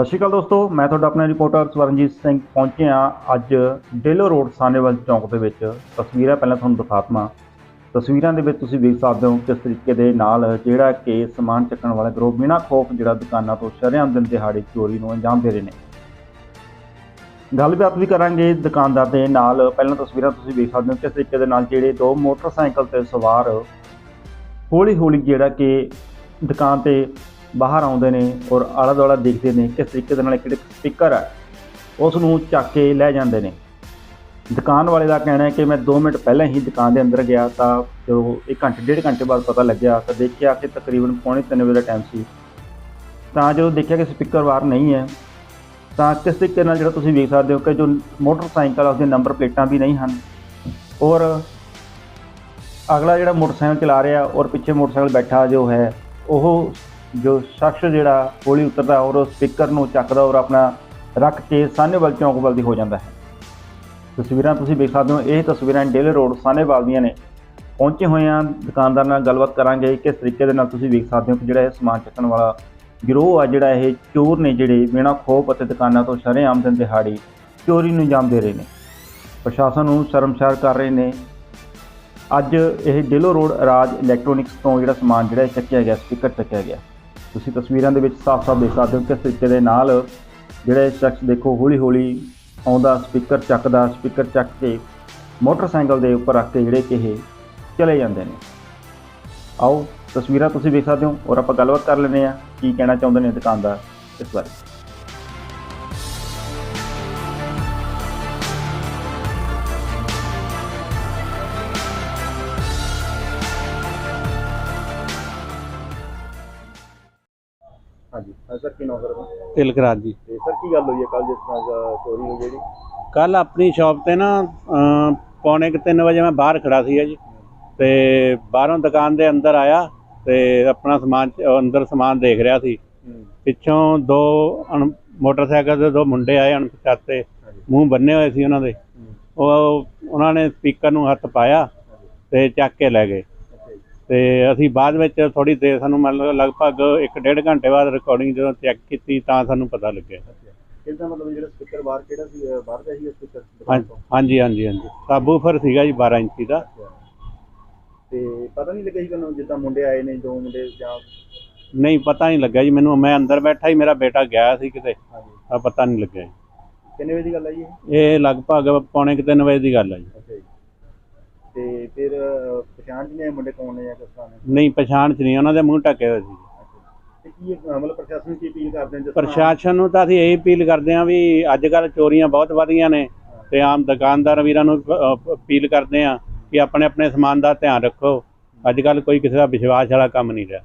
ਸਤਿ ਸ਼੍ਰੀ ਅਕਾਲ ਦੋਸਤੋ, ਮੈਂ ਤੁਹਾਡਾ ਆਪਣਾ ਰਿਪੋਰਟਰ ਸਵਰਨਜੀਤ ਸਿੰਘ ਪਹੁੰਚੇ ਹਾਂ ਅੱਜ ਡੇਲੋ ਰੋਡ ਸਾਨੇਵਾਲ ਚੌਂਕ ਦੇ ਵਿੱਚ। ਤਸਵੀਰਾਂ ਪਹਿਲਾਂ ਤੁਹਾਨੂੰ ਦਿਖਾਤਮਾ ਤਸਵੀਰਾਂ ਦੇ ਵਿੱਚ ਤੁਸੀਂ ਵੇਖ ਸਕਦੇ ਹੋ ਕਿਸ ਤਰੀਕੇ ਦੇ ਨਾਲ ਜਿਹੜਾ ਕਿ ਸਮਾਨ ਚੱਕਣ ਵਾਲੇ ਗਰੋਹ ਬਿਨਾਂ ਖੋਫ ਜਿਹੜਾ ਦੁਕਾਨਾਂ ਤੋਂ ਸ਼ਰੇਆਮ ਦਿਨ ਦਿਹਾੜੇ ਚੋਰੀ ਨੂੰ ਅੰਜਾਮ ਦੇ ਰਹੇ ਨੇ। ਗੱਲਬਾਤ ਵੀ ਕਰਾਂਗੇ ਦੁਕਾਨਦਾਰ ਦੇ ਨਾਲ। ਪਹਿਲਾਂ ਤਸਵੀਰਾਂ ਤੁਸੀਂ ਵੇਖ ਸਕਦੇ ਹੋ ਕਿਸ ਤਰੀਕੇ ਦੇ ਨਾਲ ਜਿਹੜੇ ਦੋ ਮੋਟਰਸਾਈਕਲ ਤੇ ਸਵਾਰ ਹੌਲੀ ਹੌਲੀ ਜਿਹੜਾ ਕਿ ਦੁਕਾਨ ਤੇ ਬਾਹਰ ਆਉਂਦੇ ਨੇ ਔਰ ਆਲਾ ਦੁਆਲਾ ਦੇਖਦੇ ਨੇ ਕਿਸ ਤਰੀਕੇ ਦੇ ਨਾਲ ਇੱਕ ਸਪੀਕਰ ਹੈ ਉਸ ਨੂੰ ਚੱਕ ਕੇ ਲੈ ਜਾਂਦੇ ਨੇ। ਦੁਕਾਨ ਵਾਲੇ ਦਾ ਕਹਿਣਾ ਹੈ ਕਿ ਮੈਂ 2 ਮਿੰਟ ਪਹਿਲਾਂ ਹੀ ਦੁਕਾਨ ਦੇ ਅੰਦਰ ਗਿਆ ਤਾਂ ਜਦੋਂ 1 ਘੰਟੇ, ਡੇਢ ਘੰਟੇ ਬਾਅਦ ਪਤਾ ਲੱਗਿਆ ਤਾਂ ਦੇਖਿਆ ਕਿ ਤਕਰੀਬਨ ਪੌਣੇ 3 ਵਜੇ ਦਾ ਟਾਈਮ ਸੀ। ਤਾਂ ਜਦੋਂ ਦੇਖਿਆ ਕਿ ਸਪੀਕਰ ਬਾਹਰ ਨਹੀਂ ਹੈ, ਤਾਂ ਕਿਸ ਤਰੀਕੇ ਨਾਲ ਜਿਹੜਾ ਤੁਸੀਂ ਵੇਖ ਸਕਦੇ ਹੋ ਕਿ ਜੋ ਮੋਟਰਸਾਈਕਲ ਆ, ਉਸਦੇ ਨੰਬਰ ਪਲੇਟਾਂ ਵੀ ਨਹੀਂ ਹਨ ਔਰ ਅਗਲਾ ਜਿਹੜਾ ਮੋਟਰਸਾਈਕਲ ਚਲਾ ਰਿਹਾ ਔਰ ਪਿੱਛੇ ਮੋਟਰਸਾਈਕਲ ਬੈਠਾ ਜੋ ਹੈ, ਉਹ ਜੋ ਸ਼ਖਸ ਜਿਹੜਾ ਹੌਲੀ ਉਤਰਦਾ ਔਰ ਉਹ ਸਪੀਕਰ ਨੂੰ ਚੱਕਦਾ ਔਰ ਆਪਣਾ ਰੱਖ ਕੇ ਸਾਨੇਵਾਲ ਚੌਂਕ ਵੱਲ ਦੀ ਹੋ ਜਾਂਦਾ ਹੈ। ਤਸਵੀਰਾਂ ਤੁਸੀਂ ਵੇਖ ਸਕਦੇ ਹੋ, ਇਹ ਤਸਵੀਰਾਂ ਡੇਲੇ ਰੋਡ ਸਾਨੇਵਾਲ ਦੀਆਂ ਨੇ। ਪਹੁੰਚੇ ਹੋਏ ਆ ਦੁਕਾਨਦਾਰ ਨਾਲ ਗੱਲਬਾਤ ਕਰਾਂਗੇ ਕਿਸ ਤਰੀਕੇ ਦੇ ਨਾਲ ਤੁਸੀਂ ਵੇਖ ਸਕਦੇ ਹੋ ਕਿ ਜਿਹੜਾ ਇਹ ਸਮਾਨ ਚੱਕਣ ਵਾਲਾ ਗਿਰੋਹ ਆ, ਜਿਹੜਾ ਇਹ ਚੋਰ ਨੇ ਜਿਹੜੇ ਬਿਨਾਂ ਖੋਪ ਅਤੇ ਦੁਕਾਨਾਂ ਤੋਂ ਸ਼ਰੇਆਮ ਦਿਨ ਦਿਹਾੜੀ ਚੋਰੀ ਨੂੰ ਅੰਜਾਮ ਦੇ ਰਹੇ ਨੇ। ਪ੍ਰਸ਼ਾਸਨ ਨੂੰ ਸ਼ਰਮਸ਼ਾਰ ਕਰ ਰਹੇ ਨੇ। ਅੱਜ ਇਹ ਡੇਲੋ ਰੋਡ ਰਾਜ ਇਲੈਕਟ੍ਰੋਨਿਕਸ ਤੋਂ ਜਿਹੜਾ ਸਮਾਨ ਜਿਹੜਾ ਇਹ ਚੱਕਿਆ ਗਿਆ, ਸਪੀਕਰ ਚੱਕਿਆ ਗਿਆ। ਤੁਸੀਂ ਤਸਵੀਰਾਂ ਦੇ ਵਿੱਚ ਸਾਫ਼-ਸਾਫ਼ ਦੇਖ ਸਕਦੇ ਹੋ ਕਿਸ ਤਰੀਕੇ ਦੇ ਨਾਲ ਜਿਹੜੇ ਸ਼ਖਸ ਦੇਖੋ, ਹੌਲੀ-ਹੌਲੀ ਆਉਂਦਾ, ਸਪੀਕਰ ਚੱਕਦਾ, ਸਪੀਕਰ ਚੱਕ ਕੇ ਮੋਟਰਸਾਈਕਲ ਦੇ ਉੱਪਰ ਰੱਖ ਕੇ ਜਿਹੜੇ ਕਿ ਇਹ ਚਲੇ ਜਾਂਦੇ ਨੇ। ਆਓ, ਤਸਵੀਰਾਂ ਤੁਸੀਂ ਵੇਖ ਸਕਦੇ ਹੋ ਔਰ ਆਪਾਂ ਗੱਲਬਾਤ ਕਰ ਲੈਂਦੇ ਆ ਕੀ ਕਹਿਣਾ ਚਾਹੁੰਦੇ ਨੇ ਦੁਕਾਨਦਾਰ ਇਸ ਬਾਰੇ। ਹਾਂਜੀ। ਸਰ ਕੀ ਨਾਮ ਸਰ ਤਿਲਕਰਾਜ ਜੀ। ਤੇ ਸਰ ਕੀ ਗੱਲ ਹੋਈ ਹੈ? ਕੱਲ ਜਿਸ ਤਰ੍ਹਾਂ ਚੋਰੀ ਹੋਈ ਜਿਹੜੀ ਕੱਲ ਆਪਣੀ ਸ਼ਾਪ ਤੇ ਨਾ ਪੌਣੇ ਕੁ ਤਿੰਨ ਵਜੇ ਮੈਂ ਬਾਹਰ ਖੜਾ ਸੀਗਾ ਜੀ। ਤੇ ਬਾਹਰੋਂ ਦੁਕਾਨ ਦੇ ਅੰਦਰ ਆਇਆ ਤੇ ਆਪਣਾ ਸਮਾਨ ਅੰਦਰ ਸਮਾਨ ਦੇਖ ਰਿਹਾ ਸੀ। ਪਿੱਛੋਂ ਦੋ ਮੋਟਰਸਾਈਕਲ ਦੇ ਦੋ ਮੁੰਡੇ ਆਏ ਅਣਪਛਾਤੇ। ਮੂੰਹ ਬੰਨੇ ਹੋਏ ਸੀ ਉਹਨਾਂ ਦੇ। ਉਹ ਉਹਨਾਂ ਨੇ ਸਪੀਕਰ ਨੂੰ ਹੱਥ ਪਾਇਆ ਤੇ ਚੱਕ ਕੇ ਲੈ ਗਏ। ਤੇ ਅਸੀਂ ਬਾਅਦ ਵਿੱਚ ਥੋੜੀ ਦੇਰ ਸਾਨੂੰ ਮਤਲਬ ਲਗਭਗ 1.5 ਘੰਟੇ ਬਾਅਦ ਰਿਕਾਰਡਿੰਗ ਜਦੋਂ ਚੈੱਕ ਕੀਤੀ ਤਾਂ ਸਾਨੂੰ ਪਤਾ ਲੱਗਿਆ। ਕਿਹਦਾ ਮਤਲਬ ਜਿਹੜਾ ਸਪੀਕਰ ਬਾਹਰ ਕਿਹੜਾ ਸੀ ਬਾਹਰ ਦਾ ਹੀ ਸਪੀਕਰ ਹਾਂਜੀ ਹਾਂਜੀ ਹਾਂਜੀ ਸਾਬੂਫਰ ਸੀਗਾ ਜੀ 12 ਇੰਚੀ ਦਾ। ਤੇ ਪਤਾ ਨਹੀਂ ਲੱਗਿਆ ਸੀ ਕਿ ਜਿੱਦਾਂ ਮੁੰਡੇ ਆਏ ਨੇ ਦੋ ਮੁੰਡੇ ਜਾਂ ਨਹੀਂ ਪਤਾ ਨਹੀਂ ਲੱਗਾ ਜੀ ਮੈਨੂੰ। ਮੈਂ ਅੰਦਰ ਬੈਠਾ ਹੀ ਮੇਰਾ ਬੇਟਾ ਗਿਆ ਸੀ ਕਿਤੇ। ਹਾਂਜੀ। ਤਾਂ ਪਤਾ ਨਹੀਂ ਲੱਗਿਆ ਜੀ। ਕਿੰਨੇ ਵਜੇ ਦੀ ਗੱਲ ਹੈ ਜੀ ਇਹ? ਲਗਭਗ ਪੌਣੇ ਕੁ ਤਿੰਨ ਵਜੇ ਦੀ ਗੱਲ ਹੈ ਜੀ ਜੀ। ਤੇ ਫਿਰ ਅਹ, ਪਛਾਣ ਜੀ ਨੇ ਮੁੰਡੇ ਕੌਣ ਨੇ ਜਾਂ ਕਿਸ ਤਰ੍ਹਾਂ ਨੇ? ਨਹੀਂ ਪਛਾਣ ਚ ਨਹੀਂ ਉਹਨਾਂ ਦੇ ਮੂੰਹ ਢੱਕੇ ਹੋਏ ਸੀ। ਤੇ ਕੀ ਇਹ, ਮਤਲਬ ਪ੍ਰਸ਼ਾਸਨ ਨੂੰ ਕੀ ਅਪੀਲ ਕਰਦੇ ਨੇ ਜਿਸ ਤਰ੍ਹਾਂ- ਪ੍ਰਸ਼ਾਸਨ ਨੂੰ ਤਾਂ ਅਸੀਂ ਇਹ ਅਪੀਲ ਕਰਦੇ ਹਾਂ ਵੀ ਅੱਜ ਕੱਲ ਚੋਰੀਆਂ ਬਹੁਤ ਵਧ ਗਈਆਂ ਨੇ ਤੇ ਆਮ ਦੁਕਾਨਦਾਰ ਵੀਰਾਂ ਨੂੰ ਅ- ਅਪੀਲ ਕਰਦੇ ਹਾਂ ਕਿ ਆਪਣੇ ਆਪਣੇ ਸਮਾਨ ਦਾ ਧਿਆਨ ਰੱਖੋ। ਅੱਜ ਕੱਲ ਕੋਈ ਕਿਸੇ ਦਾ ਵਿਸ਼ਵਾਸ ਵਾਲਾ ਕੰਮ ਨਹੀਂ ਰਿਹਾ।